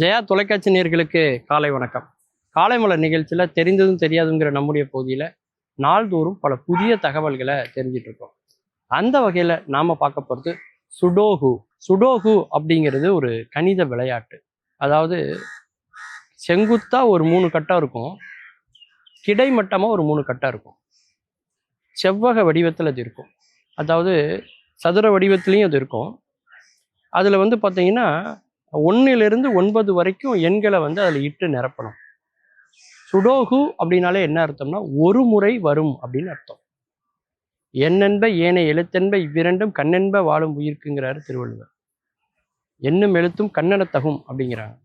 ஜெயா தொலைக்காட்சி நேயர்களுக்கு காலை வணக்கம். காலை மலர் நிகழ்ச்சியில் தெரிந்ததும் தெரியாதுங்கிற நம்முடைய பகுதியில் நாள்தோறும் பல புதிய தகவல்களை தெரிஞ்சிட்டு இருக்கோம். அந்த வகையில் நாம் பார்க்க போகிறது சுடோகு சுடோகு அப்படிங்கிறது ஒரு கணித விளையாட்டு. அதாவது செங்குத்தாக ஒரு மூணு கட்டம் இருக்கும். கிடைமட்டமாக ஒரு மூணு கட்டம் இருக்கும். செவ்வக வடிவத்தில் அது இருக்கும். அதாவது சதுர வடிவத்துலேயும் அது இருக்கும். அதில் வந்து பார்த்தீங்கன்னா ஒன்றிலிருந்து ஒன்பது வரைக்கும் எண்களை வந்து அதில் இட்டு நிரப்பணும். சுடோகு அப்படின்னாலே என்ன அர்த்தம்னா ஒரு முறை வரும் அப்படின்னு அர்த்தம். எண்ணென்ப ஏனைய எழுத்தென்ப இவ்விரண்டும் கண்ணென்ப வாழும் உயிர்க்குங்கிறாரு திருவள்ளுவர். எண்ணும் எழுத்தும் கண்ணெனத்தகும் அப்படிங்கிறாங்க.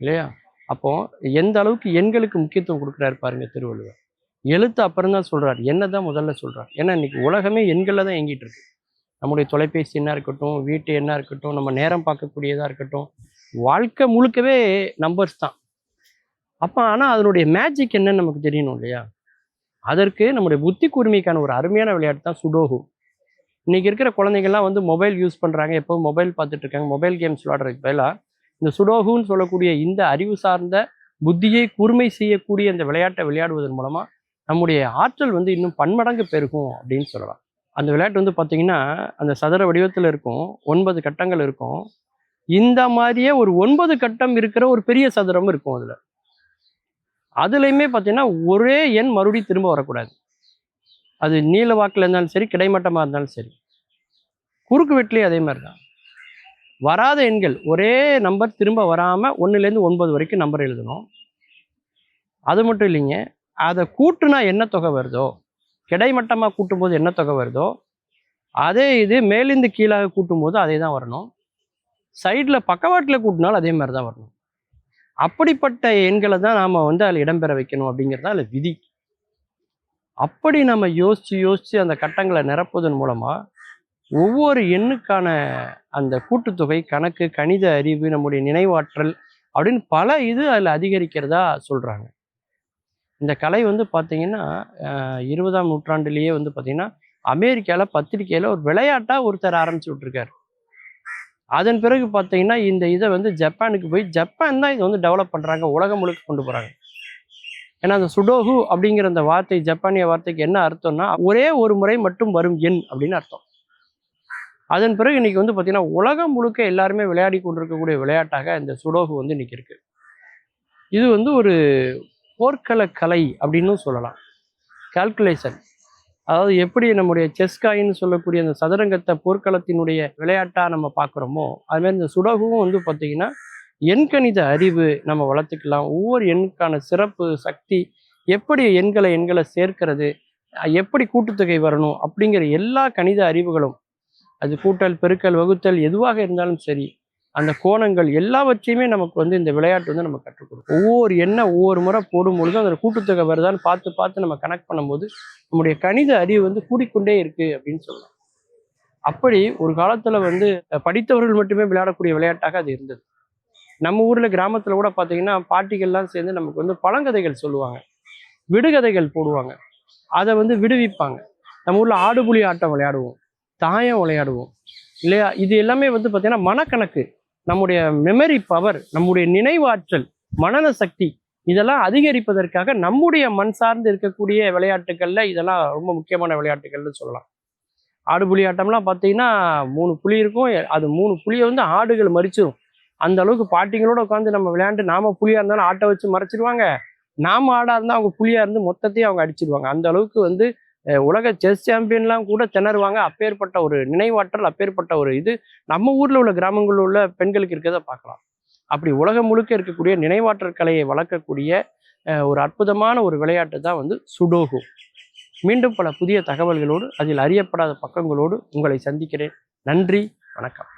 இல்லையா? அப்போ எந்த அளவுக்கு எண்களுக்கு முக்கியத்துவம் கொடுக்குறாரு பாருங்க திருவள்ளுவர். எழுத்து அப்புறம் தான் சொல்றாரு. என்ன தான் முதல்ல சொல்றாரு. ஏன்னா இன்னைக்கு உலகமே எண்களில் தான் இயங்கிட்டு இருக்கு. நம்முடைய தொலைபேசி என்ன இருக்கட்டும் வீட்டு என்ன இருக்கட்டும் நம்ம நேரம் பார்க்கக்கூடியதாக இருக்கட்டும் வாழ்க்கை முழுக்கவே நம்பர்ஸ் தான். அப்போ ஆனால் அதனுடைய மேஜிக் என்னன்னு நமக்கு தெரியணும் இல்லையா? அதற்கு நம்முடைய புத்தி கூர்மைக்கான ஒரு அருமையான விளையாட்டு தான் சுடோகு இன்றைக்கி இருக்கிற குழந்தைங்கள்லாம் வந்து மொபைல் யூஸ் பண்ணுறாங்க எப்போ மொபைல் பார்த்துட்டு இருக்காங்க மொபைல் கேம்ஸ் விளையாடுறதுக்கு பதிலாக இந்த சுடோகுன்னு சொல்லக்கூடிய இந்த அறிவு சார்ந்த புத்தியை கூர்மை செய்யக்கூடிய இந்த விளையாட்டை விளையாடுவதன் மூலமாக நம்முடைய ஆற்றல் வந்து இன்னும் பன்மடங்கு பெருகும் அப்படின்னு சொல்லலாம். அந்த விளையாட்டு வந்து பார்த்தீங்கன்னா அந்த சதுர வடிவத்தில் இருக்கும் ஒன்பது கட்டங்கள் இருக்கும். இந்த மாதிரியே ஒரு ஒன்பது கட்டம் இருக்கிற ஒரு பெரிய சதுரம் இருக்கும் அதில். அதுலேயுமே பார்த்தீங்கன்னா ஒரே எண் மறுபடியும் திரும்ப வரக்கூடாது. அது நீல வாக்கில் இருந்தாலும் சரி கிடைமட்டமாக இருந்தாலும் சரி. குறுக்கு வெட்டிலையும் அதே மாதிரி தான் வராத எண்கள் ஒரே நம்பர் திரும்ப வராமல் ஒன்றுலேருந்து ஒன்பது வரைக்கும் நம்பர் எழுதணும். அது மட்டும் இல்லைங்க அதை கூட்டுனா என்ன தொகை வருதோ? கிடைமட்டமாக கூட்டும்போது என்ன தொகை வருதோ அதே இது மேலிருந்து கீழாக கூட்டும்போது அதே தான் வரணும். சைடில் பக்கவாட்டில் கூட்டினாலும் அதே மாதிரி தான் வரணும். அப்படிப்பட்ட எண்களை தான் நாம் வந்து அதில் இடம்பெற வைக்கணும் அப்படிங்கிறது தான் அதில் விதி. அப்படி நம்ம யோசித்து யோசித்து அந்த கட்டங்களை நிரப்புவதன் மூலமாக ஒவ்வொரு எண்ணுக்கான அந்த கூட்டுத்தொகை கணக்கு கணித அறிவு நம்முடைய நினைவாற்றல் அப்படின்னு பல இது அதில் அதிகரிக்கிறதா சொல்கிறாங்க இந்த கலை வந்து பார்த்தீங்கன்னா இருபதாம் நூற்றாண்டுலேயே வந்து பார்த்தீங்கன்னா அமெரிக்காவில் பத்திரிக்கையில் ஒரு விளையாட்டாக ஒருத்தர் ஆரம்பிச்சு விட்ருக்காரு அதன் பிறகு பார்த்தீங்கன்னா இந்த இதை வந்து ஜப்பானுக்கு போய் ஜப்பான் தான் இதை வந்து டெவலப் பண்ணுறாங்க உலகம் முழுக்க கொண்டு போகிறாங்க ஏன்னா அந்த சுடோகு அப்படிங்கிற அந்த வார்த்தை ஜப்பானிய வார்த்தைக்கு என்ன அர்த்தம்னா ஒரே ஒரு முறை மட்டும் வரும் எண் அப்படின்னு அர்த்தம். அதன் பிறகு இன்றைக்கி வந்து பார்த்திங்கன்னா உலகம் முழுக்க எல்லாருமே விளையாடி கொண்டிருக்கக்கூடிய விளையாட்டாக இந்த சுடோகு வந்து இன்றைக்கி இருக்குது இது வந்து ஒரு போர்க்கள கலை அப்படின்னு சொல்லலாம். கால்குலேஷன் அதாவது எப்படி நம்முடைய செஸ் காயின்னு சொல்லக்கூடிய அந்த சதுரங்கத்தை போர்க்களத்தினுடைய விளையாட்டாக நம்ம பார்க்குறோமோ அதுமாதிரி இந்த சுடகுவும் வந்து பார்த்தீங்கன்னா எண்கணித அறிவு நம்ம வளர்த்துக்கலாம். ஒவ்வொரு எண்ணுக்கான சிறப்பு சக்தி எப்படி எண்களை எண்களை சேர்க்கிறது எப்படி கூட்டுத்தொகை வரணும் அப்படிங்கிற எல்லா கணித அறிவுகளும் அது கூட்டல் பெருக்கல் வகுத்தல் எதுவாக இருந்தாலும் சரி அந்த கோணங்கள் எல்லாவற்றையுமே நமக்கு வந்து இந்த விளையாட்டு வந்து நம்ம கற்றுக் கொடுக்கும். ஒவ்வொரு எண்ணெய் ஒவ்வொரு முறை போடும் பொழுது அந்த கூட்டுத்தொகை வருதான்னு பார்த்து பார்த்து நம்ம கனெக்ட் பண்ணும்போது நம்முடைய கணித அறிவு வந்து கூடிக்கொண்டே இருக்கு அப்படின்னு சொல்லலாம். அப்படி ஒரு காலத்துல வந்து படித்தவர்கள் மட்டுமே விளையாடக்கூடிய விளையாட்டாக அது இருந்தது. நம்ம ஊர்ல கிராமத்துல கூட பாத்தீங்கன்னா பாட்டிகள்லாம் சேர்ந்து நமக்கு வந்து பழங்கதைகள் சொல்லுவாங்க. விடுகதைகள் போடுவாங்க. அதை வந்து விடுவிப்பாங்க. நம்ம ஊர்ல ஆடுபுலி ஆட்டம் விளையாடுவோம். தாயம் விளையாடுவோம். இல்லையா? இது எல்லாமே வந்து பார்த்தீங்கன்னா மனக்கணக்கு. நம்முடைய மெமரி பவர் நம்முடைய நினைவாற்றல் மனத சக்தி இதெல்லாம் அதிகரிப்பதற்காக நம்முடைய மண் சார்ந்து இருக்கக்கூடிய விளையாட்டுகளில் இதெல்லாம் ரொம்ப முக்கியமான விளையாட்டுகள்னு சொல்லலாம். ஆடு புலி ஆட்டம்லாம் பார்த்தீங்கன்னா மூணு புலி இருக்கும். அது மூணு புலியை வந்து ஆடுகள் மறிச்சிடும் அந்த அளவுக்கு பாட்டிங்களோட உட்காந்து நம்ம விளையாண்டு நாம புளியாக இருந்தாலும் ஆட்டை வச்சு மறைச்சிடுவாங்க நாம ஆடாக இருந்தால் அவங்க புளியாக இருந்து மொத்தத்தையும் அவங்க அடிச்சிடுவாங்க அந்த அளவுக்கு வந்து உலக செஸ் சாம்பியன்லாம் கூட திணறுவாங்க. அப்பேற்பட்ட ஒரு நினைவாற்றல் அப்பேற்பட்ட ஒரு இது நம்ம ஊரில் உள்ள கிராமங்களில் உள்ள பெண்களுக்கு இருக்கிறத பார்க்கலாம். அப்படி உலகம் முழுக்க இருக்கக்கூடிய நினைவாற்றல் கலையை வளர்க்கக்கூடிய ஒரு அற்புதமான ஒரு விளையாட்டு தான் வந்து சுடோகு மீண்டும் பல புதிய தகவல்களோடு அதில் அறியப்படாத பக்கங்களோடு உங்களை சந்திக்கிறேன். நன்றி வணக்கம்.